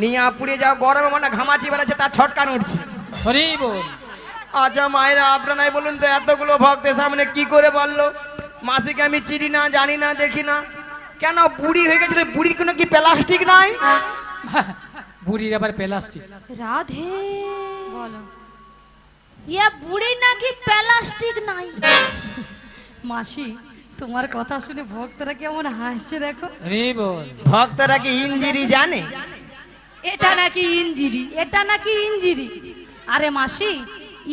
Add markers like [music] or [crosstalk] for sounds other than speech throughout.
নিয়ে পুড়ে যাও গরমে মনে ঘামাচি বেড়াচ্ছে তার ছটকান উঠছে। হরি বল। আচ্ছা মায়েরা আপনারাই বলুন তো এতগুলো ভক্তের সামনে কি করে বলল? মাসিকে আমি চিনি না জানি না দেখি না। কেন বুড়ি হয়ে গেছিল বুড়ির কোনো কি প্লাস্টিক নাই? বুড়ির আবার প্লাস্টিক। রাধে। বলো। ইয়া বুড়ি নাকি প্লাস্টিক নাই? মাসি তোমার কথা শুনে ভক্তরা কেমন হাসছে দেখো। হরি বল। ভক্তরা কি ইঞ্জিরি জানে? এটা নাকি ইঞ্জিরি? এটা নাকি ইঞ্জিরি? আরে মাসি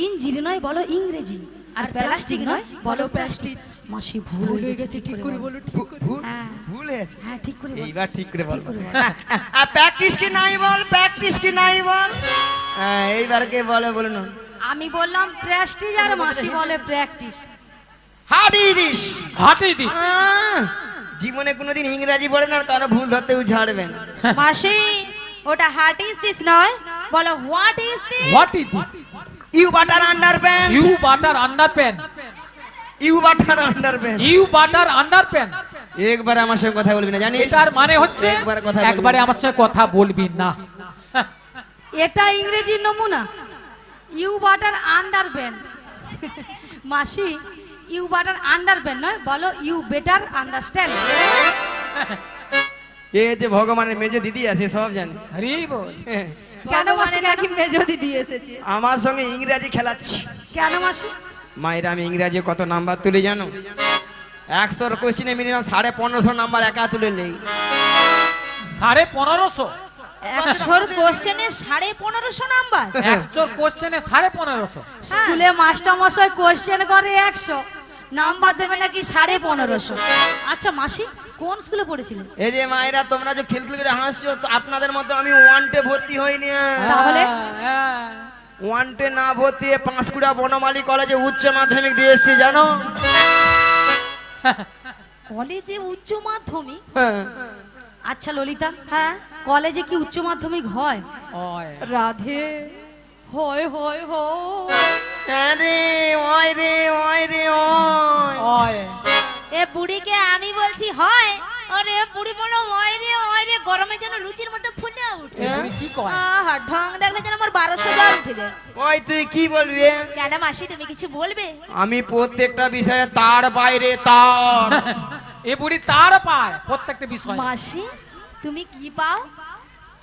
ইঞ্জিরি নয় বলো ইংরেজি। আর প্লাস্টিক নয় বলো প্লাস্টিক। মাসি ভুল হয়ে গেছে ঠিক করে বলো ভুল হ্যাঁ। ভুল হয়েছে হ্যাঁ ঠিক করে বলো। এইবার ঠিক করে বল। ঠিক করে বল। প্র্যাকটিস কি নাই বল? প্র্যাকটিস কি নাই বল? হ্যাঁ এইবার কে বলে বলুন আমি বললাম প্রেস্টিজ আর মাসি বলে প্র্যাকটিস হাডি দিস জীবনে কোনোদিন ইংরেজি পড়ে না কারও ভুল ধরতেও ছাড়বেন মাসি ওটা হার্ট ইজ দিস নয়? বলো what is this what is this you butter under pant you butter under pan you butter under pant you butter under pan একবার আমার সঙ্গে কথা বলবি না জানিস? এটার মানে হচ্ছে একবার কথা একবারে আমার সঙ্গে কথা বলবি না। এটা ইংরেজি নমুনা। ইউ বাটার আন্ডার ব্যান্ড মাসি ইউ বাটার আন্ডার ব্যান্ড নয় বলো ইউ বেটার আন্ডারস্ট্যান্ড এ যে ভগবানের মেজো দিদি আছে সব জানে। হরি বল। হ্যাঁ। কেন মাসি নাকি মেজো দিদি এসেছে? আমার সঙ্গে ইংরেজি খেলাচ্ছি। কেন মাসি? মায়ের আমি ইংরাজি কত নাম্বার তুলে জানো? একশোর কোশ্চিনে মিনিমাম সাড়ে পনেরোশো নাম্বার একা তুলে নেই। সাড়ে পনেরোশো? একশোর কোশ্চেনে সাড়ে পনেরোশো নাম্বার? একশোর কোশ্চেনে সাড়ে পনেরোশো? স্কুলে মাস্টার মশাই কোশ্চেন করে একশো। নাম্বার দেবে নাকি সাড়ে পনেরোশো? আচ্ছা মাসি কোন স্কুলে পড়েছিলেন এই যে মায়েরা তোমরা যে খিলখিল করে হাসছো তো আপনাদের মতো আমি ওয়ানটে ভর্তি হইনি। তাহলে? হ্যাঁ, ওয়ানটে না ভর্তি হয়ে পাঁশকুড়া বনমালী কলেজে উচ্চ মাধ্যমিক দিয়ে এসছি জানো? কলেজে উচ্চ মাধ্যমিক? হ্যাঁ। আচ্ছা ললিতা হ্যাঁ? কলেজে কি উচ্চ মাধ্যমিক হয়? রাধে হয় হয় হয়। আরে ওই রে ওই রে ওই ওই। এ বুড়িকে আমি বলছি হয়। আরে বুড়ি বলো হয় রে হয় রে। গরমে যেন লুচির মতো ফুলে উঠছে। কি কয়? আহা ঢং দেখলে যেন আমার বারোশো জ্বর উঠে যায়। ওই তুই কি বলবি কেন মাসি তুমি কিছু বলবে? আমি প্রত্যেকটা বিষয়ে তার বাইরে তার। [laughs] এ বুড়ি তার পায় প্রত্যেকটা বিষয়। মাসি তুমি কি পাও?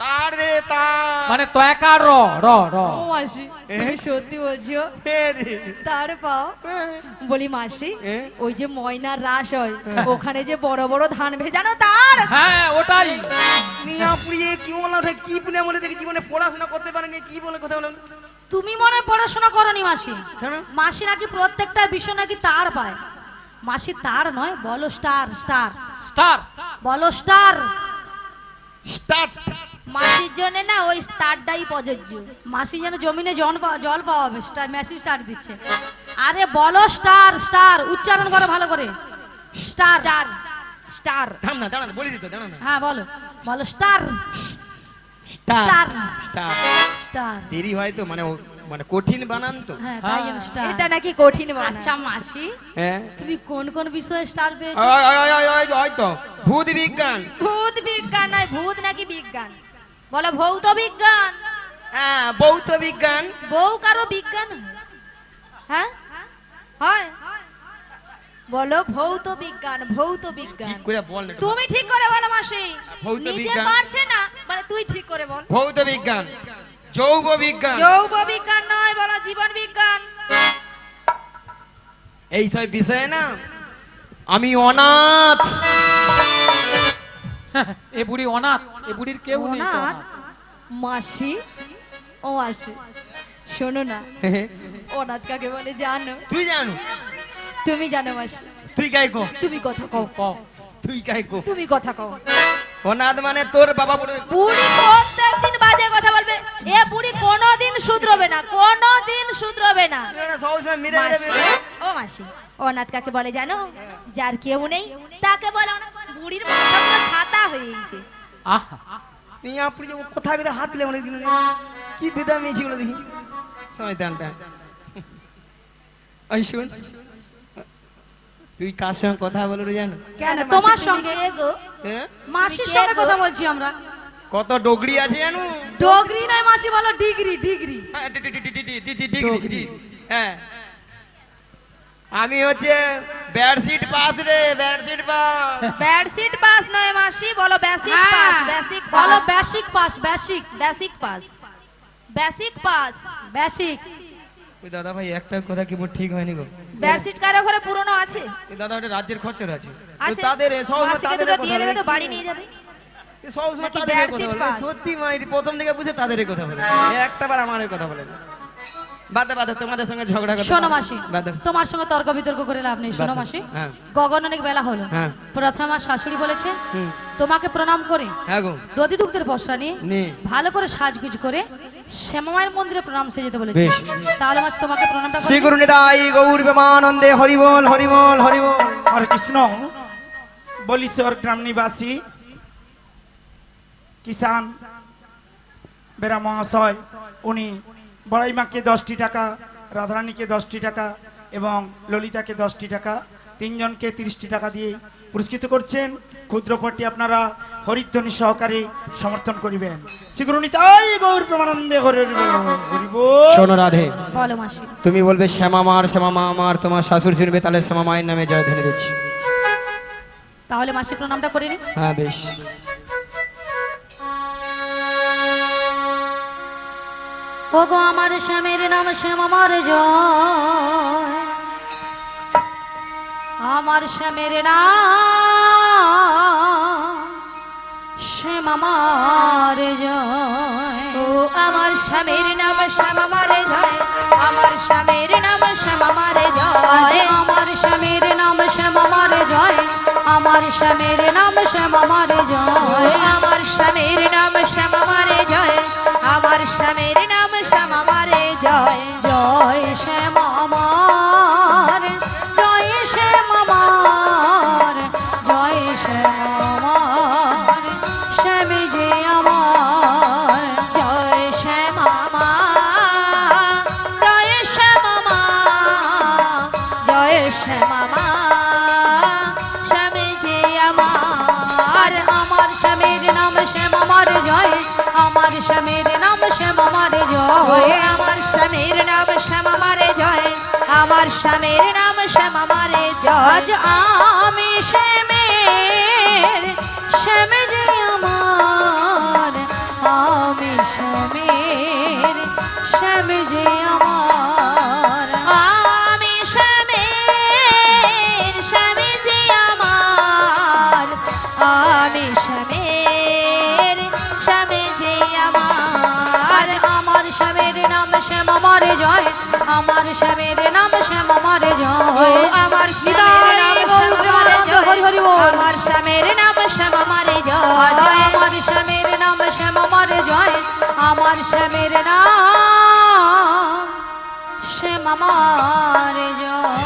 তার তার মানে তয়কা র র র। ও মাসি তুমি সত্যি বলছো? তার পাও। বলি মাসি ওই যে ময়নার রাস হয় ওখানে যে বড় বড় ধান ভেজানো তার? হ্যাঁ ওটাই। নিয়া পুড়িয়ে কি বললাম ওটা কি পুনে বলে দেখি জীবনে পড়াশোনা করতে পারেনি কি বলে কথা বললাম তুমি মনে হয় পড়াশোনা করনি মাসি। মাসি নাকি প্রত্যেকটা বিষয় নাকি তার পায়। মাসি তার নয় বলো স্টার স্টার। স্টার। বলো স্টার। স্টার্ট মাসির জন্য না ওই স্টারটাই প্রযোজ্য মাসি যেন জমিনে জল জল পাওয়াবে স্টার মেসি স্টার দিচ্ছে আরে বলো স্টার স্টার উচ্চারণ করো ভালো করে স্টার স্টার স্টার থাম না দাঁড়া বলি তো দাঁড়া না হ্যাঁ বলো বলো স্টার স্টার. স্টার স্টার দেরি হয় তো মানে মানে কঠিন বানান তো হ্যাঁ স্টার এটা নাকি কঠিন বানান আচ্ছা মাসি হ্যাঁ তুমি কোন কোন বিষয়ে স্টার পেয়েছ ওই, ওই, ওই, ওই তো ভূত বিজ্ঞান ভূত বিজ্ঞান নয় ভূত নাকি বিজ্ঞান বলো ভৌত বিজ্ঞান। হ্যাঁ ভৌত বিজ্ঞান। বউ কারও বিজ্ঞান? হ্যাঁ? হয়। বলো ভৌত বিজ্ঞান ভৌত বিজ্ঞান। ঠিক করে বল তুমি ঠিক করে বলো মাসি। ভৌত নিজে পারছে না মানে তুই ঠিক করে বল। ভৌত বিজ্ঞান। যৌগ বিজ্ঞান। যৌব বিজ্ঞান নয় বলো জীবন বিজ্ঞান। এই সব বিষয়ে না আমি অনাথ। [laughs] এ বুড়ি অনাথ এ বুড়ির কেউ নেই। মাসি? ও মাসি শোনো না। [laughs] অনাথ কাকে বলে জানো? তুই জানো? তুমি জানো মাসি। তুই গাই কো? তুমি কথা কও। কও। তুই গাই কো? তুমি কথা কও। অনাথ মানে তোর বাবা বলে বুড়ি প্রত্যেকদিন বাজে কথা বলবে। এ বুড়ি কোনোদিন শুধরবে না কোনোদিন শুধরবে না। ও মাসি অনাথ কাকে বলে জানো? যার কেউ নেই তাকে বলে অনাথ। বুড়ির মাথা পুরো ছাতা হয়ে গেছে আহা নিয়ে আপনি যে কোথায় কোথায় হাত দিলে অনেক দিন কি বেদা মেয়েছি বলে দেখি সময় দানটা ওই শুন তুই কার সঙ্গে কথা বলো রে জানো কেন তোমার সঙ্গে হ্যাঁ মাসির সঙ্গে কথা বলছি আমরা কত ডগরি আছে জানো ডগরি নয় মাসি বলো ডিগ্রি ডিগ্রি হ্যাঁ, আমি হচ্ছে বেডশিট পাস রে বেডশিট পাস বেডশিট পাস নয় মাসি বলো বেসিক পাস বেসিক বলো বলো basic pass basic basic pass basic pass basic ওই দাদা ভাই একটা কথা কি মোর ঠিক হয়নি গো? বেডশিট কারও ঘরে পুরনো আছে? এই দাদা ওটা রাজ্যের খরচর আছে। তো তাদের সব তাদের দিয়ে দেবে তো বাড়ি নিয়ে যাবে। সব সময় তাদের কথা বলে। সত্যি মা এটি প্রথম থেকে বুঝে তাদের কথা বলে। একটা বার আমার কথা বলে। না। বাদে বাদে তোমাদের সঙ্গে ঝগড়া করতে শোনো মাসি তোমার সঙ্গে তর্ক বিতর্ক করে লাভ নেই। শোনো মাসি হ্যাঁ। গগন অনেক বেলা হলো। হ্যাঁ। প্রথমে আমার শাশুড়ি বলেছে তোমাকে প্রণাম করে হ্যাঁ দধি দুগ্ধের বর্ষা নিয়ে ভালো করে সাজগুজ করে শ্যামামায়ের মন্দিরে প্রণাম সে যেতে বলেছে তাহলে মাস তোমাকে প্রণামটা শ্রী করে গুরু প্রেমানন্দে হরিবল হরিবল হরিবল। হরে কৃষ্ণ। বলিশ্বর গ্রাম নিবাসী কিষান বেরা মহাশয় উনি বড়াই মাকে দশটি টাকা রাধারানীকে দশটি টাকা এবং ললিতাকে দশটি টাকা তিনজনকে তিরিশটি টাকা দিয়ে পুরস্কৃত করছেন। ক্ষুদ্রপটটি আপনারা হরিধ্বনি সহকারে সমর্থন করিবেন। শ্রীগুরুনিতাই গৌর প্রেমানন্দে রাধে তুমি বলবে শ্যামা মার শ্যামা মা আমার তোমার শাশুড় শুনবে তাহলে শ্যামা মায়ের নামে জয় ধরে দিচ্ছি। তাহলে মাসি প্রণামটা করে নি। হ্যাঁ বেশ। ও গো আমার শ্যামের নাম শ্যাম, আমার আমার শ্যামের নাম শ্যাম, আমার ও আমার স্বামীর নাম শ্যামা মারে জয়। আমার স্বামীর নাম শ্যামা মারে আজ জয়। আমার স্বামীর নাম শ্যাম, আমার আমার স্বামীর নাম শ্যাম, আমার আমার স্বামীর নাম শ্যামা মারে জয়। আমার স্বামীর নাম শ্যাম মারে আমার স্বামীর নাম শ্যাম আমারে জজ আম আমার স্বামীর নাম শ্যাম আমার জয়। আমার স্বামীর নাম শ্যামা জয়। হরি হরি বল আমার স্বামীর নাম শ্যামা মারে জয়। আমার স্বামীর নাম শ্যাম আমার জয়। আমার স্বামীর নাম শ্যাম আমার জয়।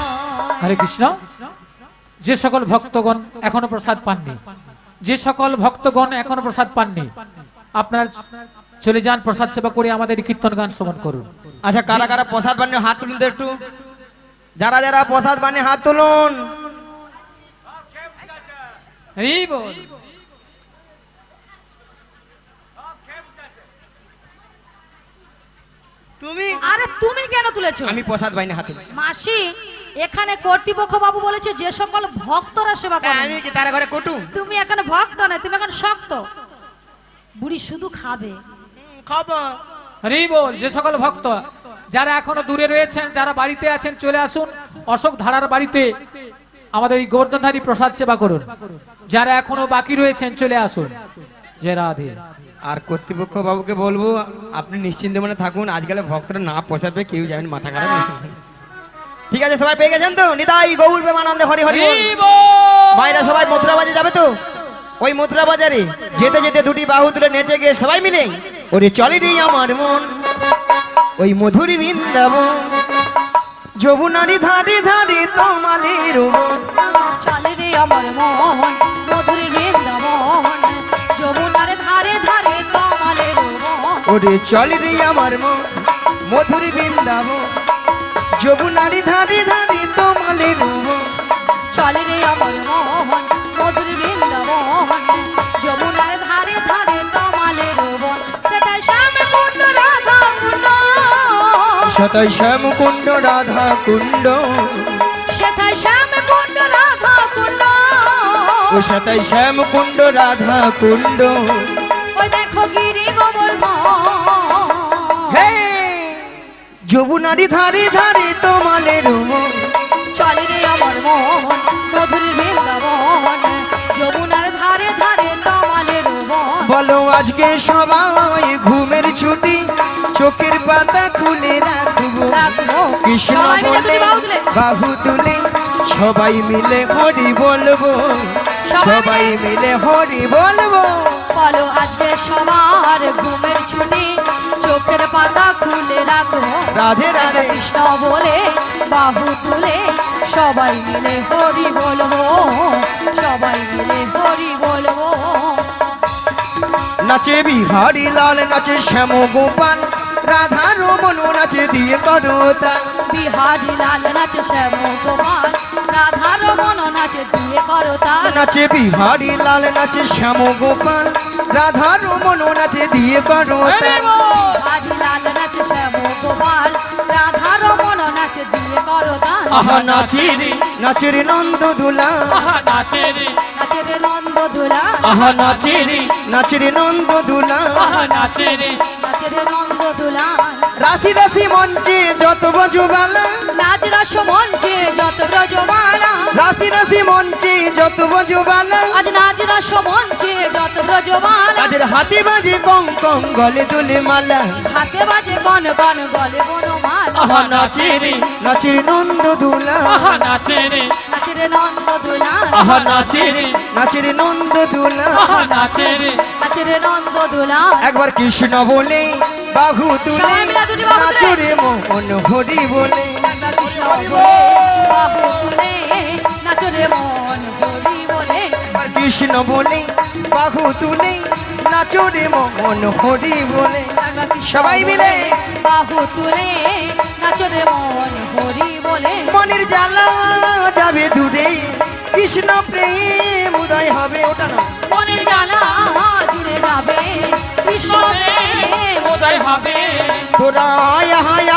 হরে কৃষ্ণ। যে সকল ভক্তগণ এখনও প্রসাদ পাননি যে সকল ভক্তগণ এখনও প্রসাদ পাননি আপনারা চলে যান প্রসাদ সেবা করে আমাদের কীর্তন গান শ্রবণ করুন। আচ্ছা কারা কারা প্রসাদ বানিয়ে হাত তুলুন তো একটু? যারা যারা প্রসাদ বানিয়ে হাত তুলুন। হরি বল। তুমি? আরে তুমি কেন তুলেছো? আমি প্রসাদ বানিয়ে হাত তুলি। মাসি এখানে কর্তৃপক্ষ বাবু বলেছে যে সকল ভক্তরা সেবা করে আমি কি তার ঘরে কুটুম তুমি এখানে ভক্ত না তুমি এখন শক্ত। বুড়ি শুধু খাবে। হরি বল যে সকল ভক্ত যারা এখনও দূরে রয়েছেন যারা বাড়িতে আছেন চলে আসুন অশোক ধারার বাড়িতে। আমাদের এই গোবর্ধনধারী প্রসাদ সেবা করুন। যারা এখনও বাকি রয়েছেন চলে আসুন। যে রাধে। আর কর্তৃপক্ষ বাবুকে বলব আপনি নিশ্চিন্তে মনে থাকুন আজকাল ভক্তরা না পেয়ে কেউ যাবেন মাথা খারাপ ঠিক আছে সবাই পেয়ে গেছেন তো? নিতাই গৌর প্রেমানন্দে হরি হরি বল। ভাইরা সবাই মথুরা বাজারে যাবে তো? ওই মথুরা বাজারে যেতে যেতে দুটি বাহু তুলে নেচে গিয়ে সবাই মিলে ওরে চলে রে আমার মন ওই মধুরী বৃন্দাবন। যমুনারি ধারে ধারে তোমালের মন চলে রে আমার মন মধুর বৃন্দাবন। যমুনার ধারে ধারে কমালের মন ওরে চলে রে আমার মন মধুরী বৃন্দাবন। যমুনারি ধারে ধারে তোমালের মন চলে রে আমার মন সতাই শ্যাম কুণ্ড রাধা কুণ্ড। সেথায় শ্যাম কুণ্ড রাধা কুণ্ড। ও সতাই শ্যাম কুণ্ড রাধা কুণ্ড। ওই দেখো গিরি গোবর্ধন হে! যমুনারি ধারে ধারে তোমালের রুম চলে রে আমার মন। বলো আজকে সবাই ঘুমের ছুটি চোখের পাতা খুলে রাখব। রাখব। কৃষ্ণ বলে বাহু তুলে। সবাই মিলে হরি বলব। সবাই সবাই মিলে হরি বলব। বলো আজকে সবার ঘুমের ছুটি চোখের পাতা খুলে রাখো রাধে। রাধে কৃষ্ণ বলে বাহু তুলে সবাই মিলে হরি বলব। সবাই মিলে হরি বলব। নাচে বিহারি লাল নাচে শ্যাম গোপাল রাধা রমন নাচে দিয়ে করো তাল বিহারি লাল নাচে শ্যাম গোপাল রাধা রমন নাচে দিয়ে করো তার নাচে বিহারি লাল নাচে শ্যাম গোপাল রাধা রমন নাচে দিয়ে করো তাল বিহারি লাল নাচে শ্যাম গোপাল রাধা রমন নাচে দিয়ে করো তার আহা নাচে রে নাচে রে নন্দ দুলা। নাচে রে নন্দ ধুলা আহা নাচে রে নাচে রে নন্দ দুলা। নাচে রে নন্দ ধুলা রাশি রাশি মঞ্চে যত বজবালা নাচ রস মঞ্চে যত ব্রজমালা। রাশি রাশি মঞ্চে যত বজবালা আজ নাচ রস মঞ্চে যত ব্রজমালা। তাদের হাতে বাজে কং কং গলে তুলে মালা। হাতে বাজে গন গন গলে বনমালা। আহা নাচে রে নাচে নন্দ দুলা নাচে রে। নন্দ আহা নাচে রে। নাচে রে নন্দ দুলা নাচে রে। নন্দ ধুলা একবার কৃষ্ণ বলে বাহু তুলে নাচো রে মোহন হরি বলে। একবার কৃষ্ণ বলে বাহু তুলে নাচো রে মন হরি বলে। কৃষ্ণ বলে বাহু তুলে নাচো রে মোহন হরি বলে। সবাই মিলে। বাহু তুলে নাচো রে মন হরি বলে। মনের জ্বালা যাবে দূরে। কৃষ্ণ প্রেম উদয় হবে ওটা না মনের জ্বালা জুড়ে যাবে। কৃষ্ণ প্রেম বোধহয় হবে। তোরা আয় আয়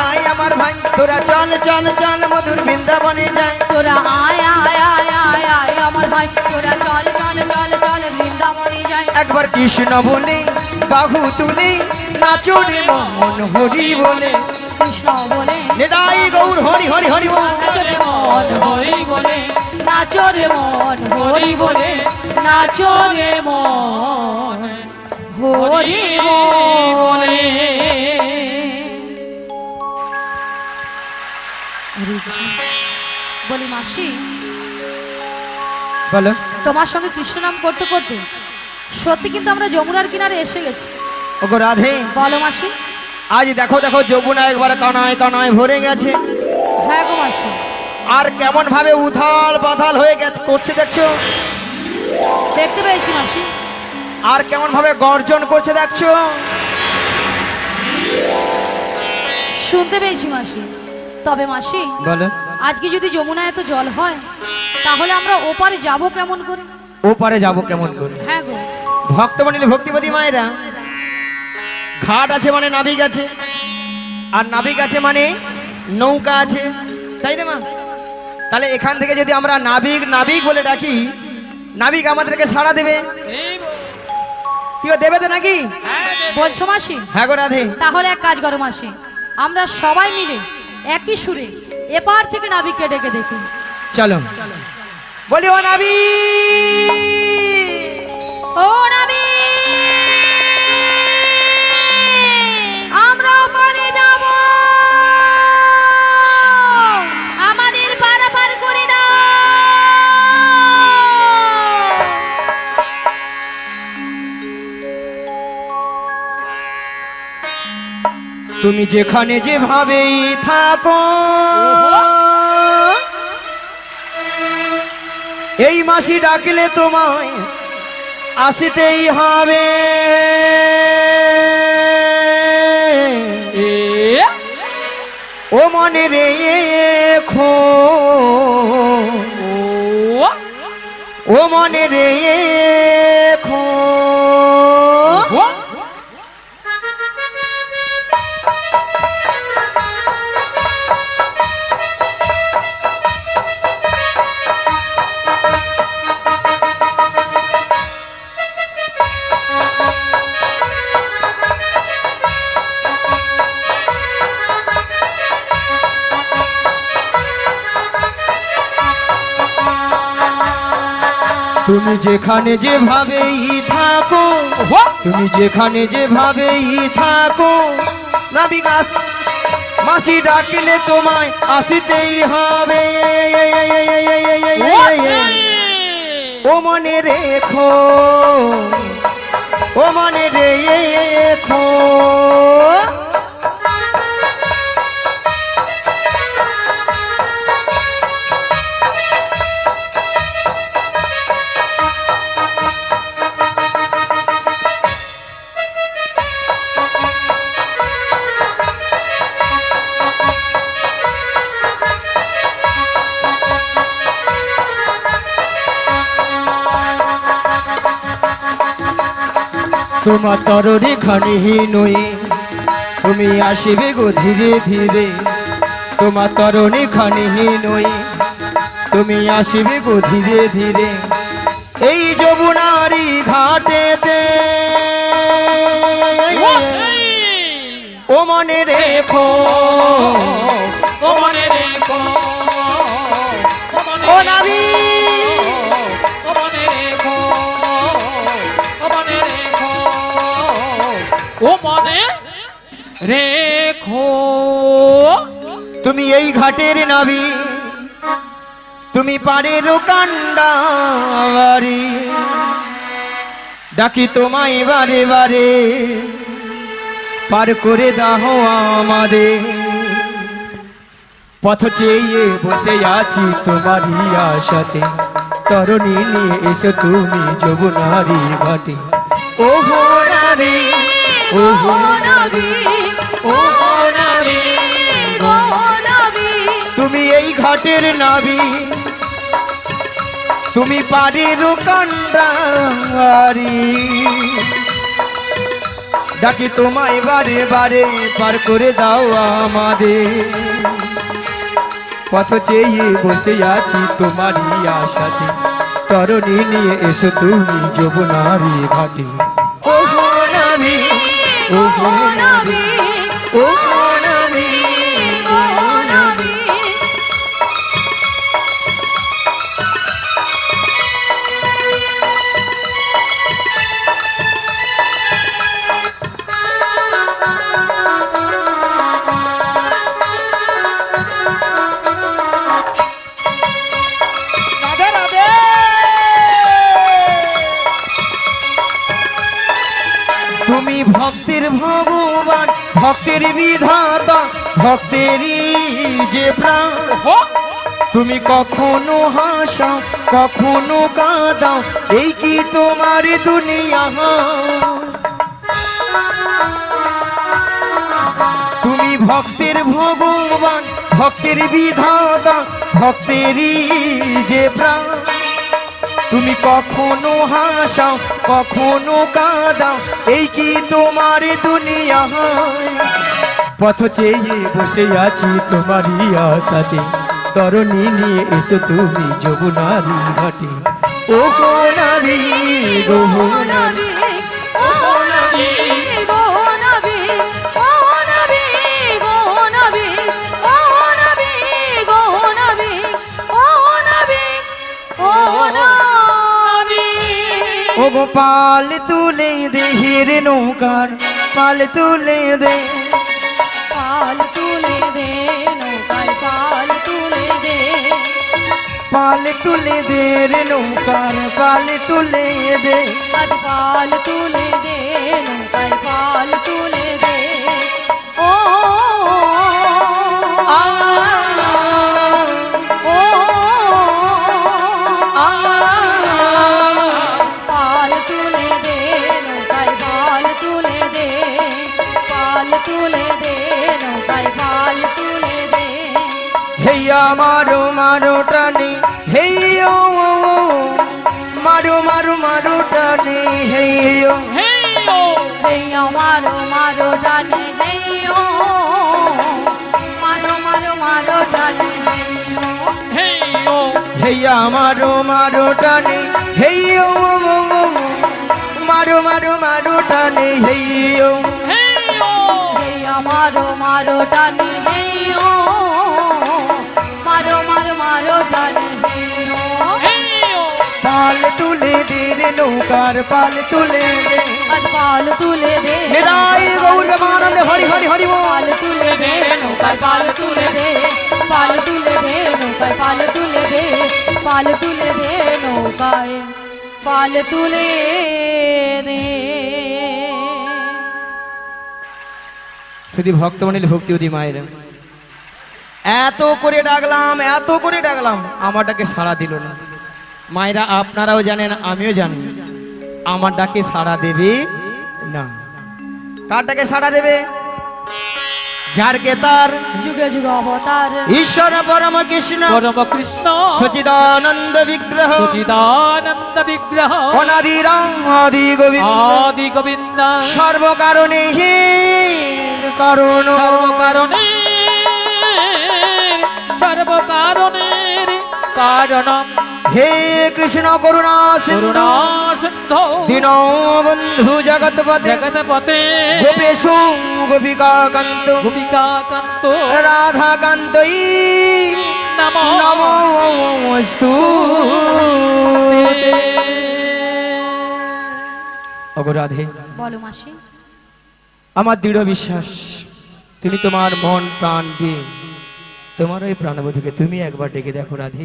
আয় আমার ভাই। তোরা চল চল চল মধুর বৃন্দাবনে যায় তোরা আয় আয় আয় আমার ভাই। তোরা চল চল চল একবার কৃষ্ণ বলে বাহু তুলে নাচো রে মোহন হরি বলে। কৃষ্ণ বলে নিদাই গৌর হরি হরি হরি বল। নাচো মন হরি বলে নাচো রে মন হরি বলে। নাচো রে মন হরি বলে। বলি মাসি বলো। তোমার সঙ্গে কৃষ্ণ নাম করতে করতে সত্যি কিন্তু আমরা যমুনার কিনারে এসে গেছি। ওগো রাধে। বলো মাসি। আজ দেখো দেখো যমুনা একবার কানায় কানায় ভরে গেছে। হ্যাঁ গো মাসি। আর কেমন ভাবে উথাল পাথাল হয়ে গেছে করছে দেখছ? দেখতে পেয়েছি মাসি। আর কেমন ভাবে গর্জন করছে দেখছ? শুনতে পেয়েছি মাসি। তবে মাসি বলো। আজকে যদি যমুনায় এত জল হয় তাহলে আমরা ওপারে যাব কেমন করে? ওপারে যাব কেমন করে? হ্যাঁ গো। ভক্তমণিল ভক্তিপতি মায়েরা। ঘাট আছে মানে নাবিক আছে। আর নাবিক আছে মানে নৌকা আছে। তাই না মা? তাহলে এখান থেকে যদি আমরা নাবিক নাবিক বলে ডাকি নাবিক আমাদেরকে সাড়া দেবে। কি ও দেবে তো নাকি? বলছো মাসি? হ্যাঁ গো রাধে। তাহলে এক কাজ করো মাসি। আমরা সবাই মিলে একই সুরে এপার থেকে নাবিককে ডেকে দেখি। চলো। বলি ও নাবিক ও নাবি আমরা ওপারে যাব। আমাদের পারাপার করে দাও। তুমি যেখানে যেভাবেই থাকো এই মাসি ডাকলে তোমায় আসিতেই হবে। ও মনে রে খো ও মনে রেখো। ও তুমি যেখানে যেভাবেই থাকো! তুমি যেখানে যেভাবেই থাকো নাবিকাস মাসি ডাকলে তোমায় আসিতেই হবে। ও মনে রেখো ও মনে রেখো। তোমার খানি নই তুমি আসিবে গো ধীরে ধীরে, তোমার তরণে নই তুমি আসিবে গো ধীরে ধীরে, এই যমুনারি ঘাটেতে। ও মনে রেখো, ও মনে রেখো। ও নারী রেখো। তুমি এই ঘাটের নাবি, তুমি পারের কান্ডারি ডাকি তোমায় বারে বারে, পার করে দাও আমাদের। পথ চেয়ে বসে আছি তোমারই আশাতে, তরণী নিয়ে এসো তুমি যমুনারি ঘাটে। ও হো নারী ও হো নারী তুমি এই ঘাটের নাবি। তুমি পারের কান্ডারি। ডাকি তোমায় বারে বারে পার করে দাও আমাদের। পথ চেয়ে বসে আছি তোমারই আশাতে। তরণী নিয়ে এসো তুমি যমুনারি ঘাটে। ও হো ও হো নাবি ভক্তেরই যে প্রাণ। তুমি কখনো হাসা কখনো কাঁদাও এই কি তোমার দুনিয়া? তুমি ভক্তের ভগবান ভক্তের বিধাতা ভক্তেরই যে প্রাণ। তুমি কখনো হাসাও কখনো কাঁদাও এই কি তোমার দুনিয়া? পথ চেয়ে বসে আছি তোমারই আশাতে। তরণী নিয়ে এসো তুমি যমুনারি ঘাটে। ও গো নারী গো নারী, ও গো পাল তুলে দে হিরে নৌকার, পাল তুলে দে পাল তুলে দে রে নৌকার পাল তুলে দে আজ পাল তুলে দে নৌকায় পাল তুলে দে ও তুলে দে নৌকায় পাল তুলে দে হেইয়া মারো মারো হেইয়া মারো মারো টানি হেইয়ো মারো মারো মারো টানি হেইয়ো। হেইয়া। মারো মারো ডানে হেইও মারো মারো মারো ডানে হেইও পাল তুলে দে রে নৌকার পাল তুলে দে। পাল তুলে দে নিতাই গৌর প্রেমানন্দে হরি হরি হরি পাল তুলে দে নৌকায় পাল তুলে দে। পাল তুলে দে নৌকায় পাল পাল তুলে দে নৌকায়, পাল তুলে দে শুধু ভক্তমণিল ভক্তিবতী মায়ের। এত করে ডাকলাম, এত করে ডাকলাম, আমার ডাকে সাড়া দিল না। মায়েরা, আপনারাও জানেন, আমিও জানি, আমার ডাকে সাড়া দেবে না। কার ডাকে সাড়া দেবে? যারকে তার? যুগে যুগে অবতার। ঈশ্বর পরম কৃষ্ণ। পরম কৃষ্ণ। সচিদানন্দ বিগ্রহ। সচিদানন্দ বিগ্রহ। অনাদিরাম আদি গোবিন্দ। আদি গোবিন্দ। সর্বকারণে হে কারণ। সর্বকারণে সর্বকারণের কারণম। হে কৃষ্ণ করুণা সিন্ধু। করুণা সিন্ধু। দীন বন্ধু জগৎপতে জগৎপতে গোপেশু গোপিকা কান্ত। ভূমিকা কান্ত। রাধা কান্তই। নমো। নমস্তু অগরাধে বলো মাসি। আমার দৃঢ় বিশ্বাস তুমি তোমার মন প্রাণ দিয়ে তোমার ওই প্রাণবধূকে তুমি একবার ডেকে দেখো রাধে।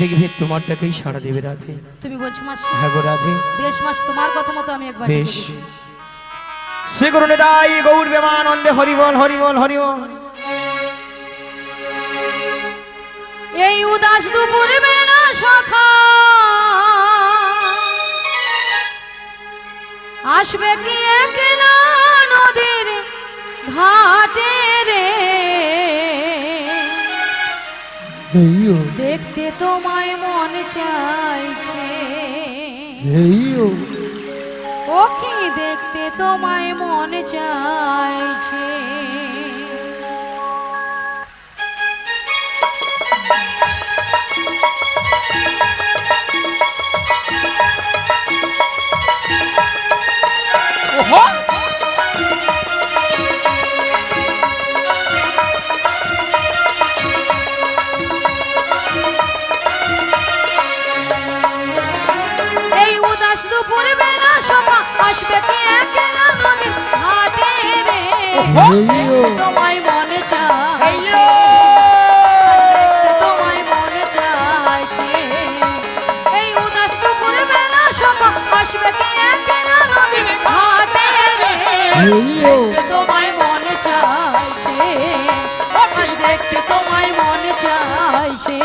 দেখবে তোমারটাকেই সাড়া দেবে রাধে। তুমি বলছো মাসি হ্যাঁ গো রাধে। বেশ মাস তোমার কথা মতো আমি একবার বেশ। শ্রী গুরু নিতাই গৌর বেমানন্দে হরিবল হরিবল হরিবল। এই উদাস দুপুর বেলা সখা। আসবে কি একলা নদীর ঘাটে রে? দেখতে তোমায় মন চাইছে। ও কি দেখতে তোমায় মন চাইছে। তোমায় মনে চাই। তোমায় মনে চাইছে এই উদাস দুপুর বেলা সভা আসবে কি একলা নদীর ঘাটে রে। তোমায় মনে চাইছে আজ দেখতে তোমায় মনে চাইছে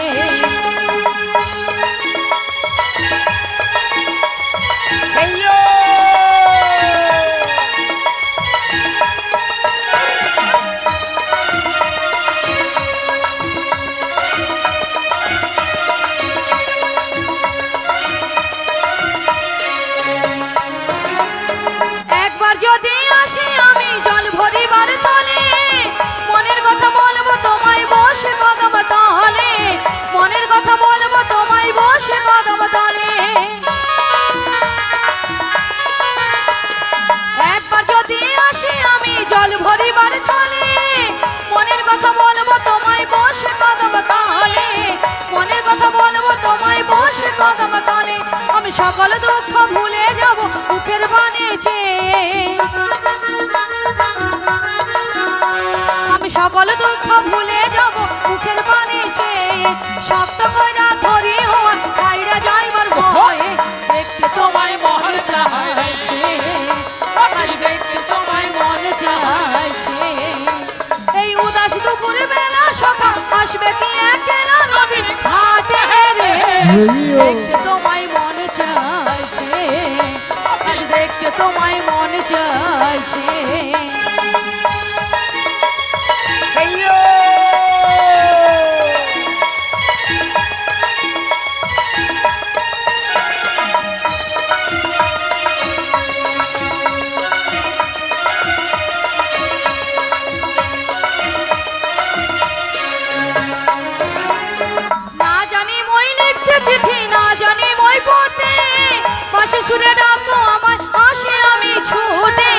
সুরে ডাকো আমার আসে আমি ছুটে।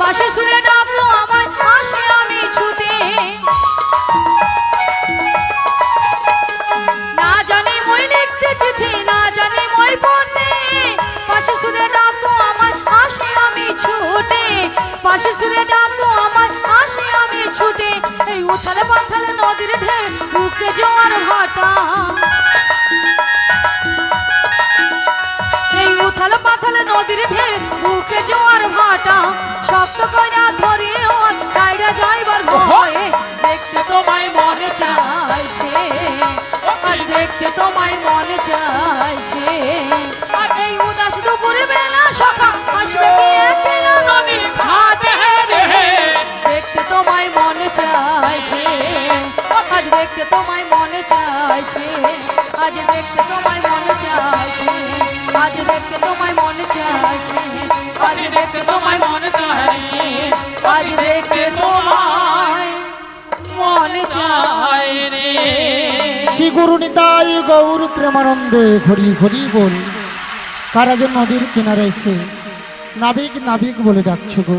বাসে সুরে ডাকো আমার আসে আমি ছুটে। না জানি মই লিখতে চিঠি, না জানি মই পড়তে। বাসে সুরে ডাকো আমার আসে আমি ছুটে। বাসে সুরে ডাকো আমার আসে আমি ছুটে। এই উথালে পাথালে নদীর ঢেউ বুকে জোয়ার ভাটা। উথাল পাথাল নদীর ঢে বুকে জোয়ার ভাটা। শক্ত কইরা ধরে ওর ছাইরা যাইবার ভয়ে। দেখতে তোমায় মনে চাইছে। আর দেখতে তোমায় মনে চাইছে। এই উদাস দুপুরে বেলা সকাল আসবে কি একলা দেখতে শ্রী গুরু নিতাই গৌর প্রেমানন্দে ঘড়ি ঘড়ি বল কারা যে নদীর কিনারে এসে নাবিক নাবিক বলে ডাকছো গো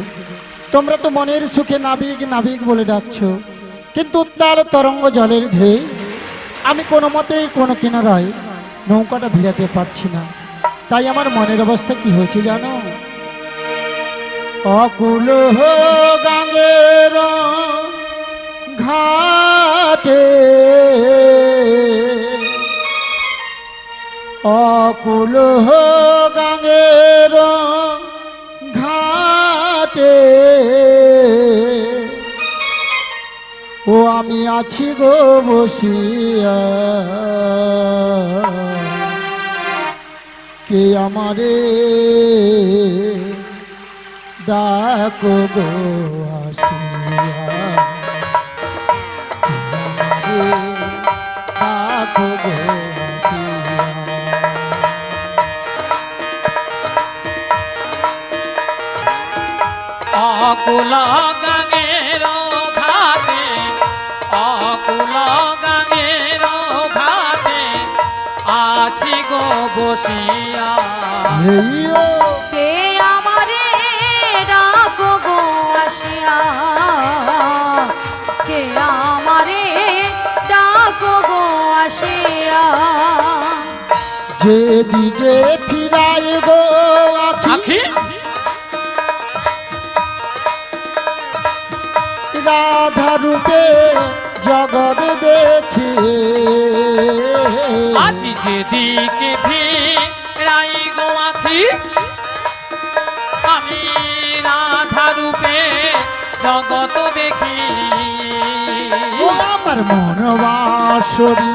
তোমরা তো মনের সুখে নাবিক নাবিক বলে ডাকছো কিন্তু উত্তাল তরঙ্গ জলের ঢে আমি কোনো মতেই কোনো কিনারায় নৌকাটা ভিড়াতে পারছি না তাই আমার মনের অবস্থা কি হয়েছে জানো অকুল গাঙ্গের ঘাটে। অকুল গাঙ্গের ঘাটে। ও আমি আছি গো বসিয়া। কে আমারে ডাকো গো আসিয়া। অকুল গাঙের ঘাটে অকুল গাঙের ঘাটে আছি গো বসিয়া। যেদিকে ফিরাই গো আখি। রাধা রূপে জগৎ দেখে। আজ যেদিকে ফিরাই গো আখি আমি রাধা রূপে জগত দেখি আমার মন বাসরি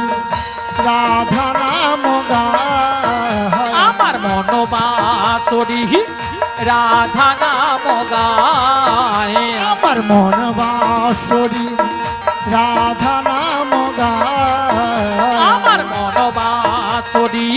রাধা নাম গায়। মনবাসরি রাধা নাম গায়। আমার মনবাসরি রাধা নাম গায়। আমার মনবাসরি